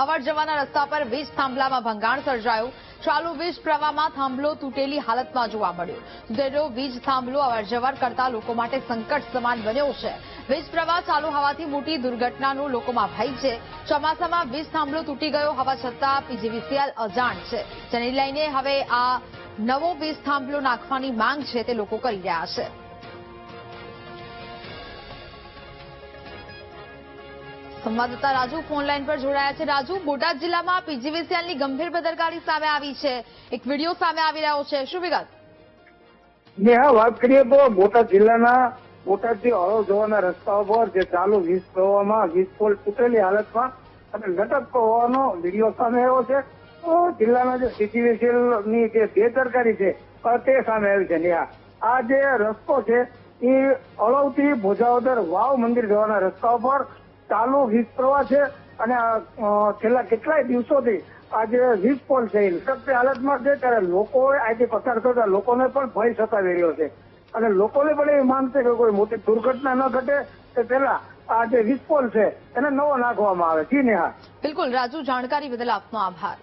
અવર જવાના રસ્તા પર વીજ થાંભલામાં ભંગાણ સર્જાયું. ચાલુ વીજ પ્રવાહમાં થાંભલો તૂટેલી હાલતમાં જોવા મળ્યો. તૂટેલો વીજ થાંભલો અવર જવર કરતા લોકો માટે સંકટ સમાન બન્યો છે. વીજ પ્રવાહ ચાલુ હોવાથી મોટી દુર્ઘટનાનો લોકોમાં ભય છે. ચોમાસામાં વીજ થાંભલો તૂટી ગયો હોવા છતાં પીજીવીસીએલ અજાણ છે. જેને લઈને હવે આ નવો વીજ થાંભલો નાખવાની માંગ છે તે લોકો કરી રહ્યા છે. સંવાદદાતા રાજુ ફોન લાઈન પર જોડાયા છે. રાજુ, બોટાદ જિલ્લામાં પીજીવીસીએલની ગંભીર બેદરકારી સામે આવી છે. એક વીડિયો સામે આવી રહ્યો છે. શું વિગત? નેહા વાત કરીએ તો બોટાદ જિલ્લાના બોટાદથી હળો જવાના રસ્તાઓ પર જે ચાલુ વીજ પ્રવાહમાં વીજ પોલ તૂટેલી હાલતમાં અને લટકતો હોવાનો વીડિયો સામે આવ્યો છે. તો જિલ્લાના જે પીજીવીસીએલની જે બેદરકારી છે તે સામે આવી છે. નેહા આ જે રસ્તો છે, એ અળવથી ભોજાવદર વાવ મંદિર જવાના રસ્તા પર ચાલુ વીજ પ્રવાહ છે અને છેલ્લા કેટલાય દિવસોથી આ જે વીજ પોલ છે. એ હાલતમાં છે ત્યારે લોકો આજે પસાર થતા લોકોને પણ ભય સતાવી રહ્યો છે. અને લોકોને પણ એવી માંગ કે કોઈ મોટી દુર્ઘટના ન ઘટે. તે પહેલા આ જે વીજ પોલ છે, એને નવો નાખવામાં આવે. જી નેહા બિલકુલ. રાજુ, જાણકારી બદલ આપનો આભાર.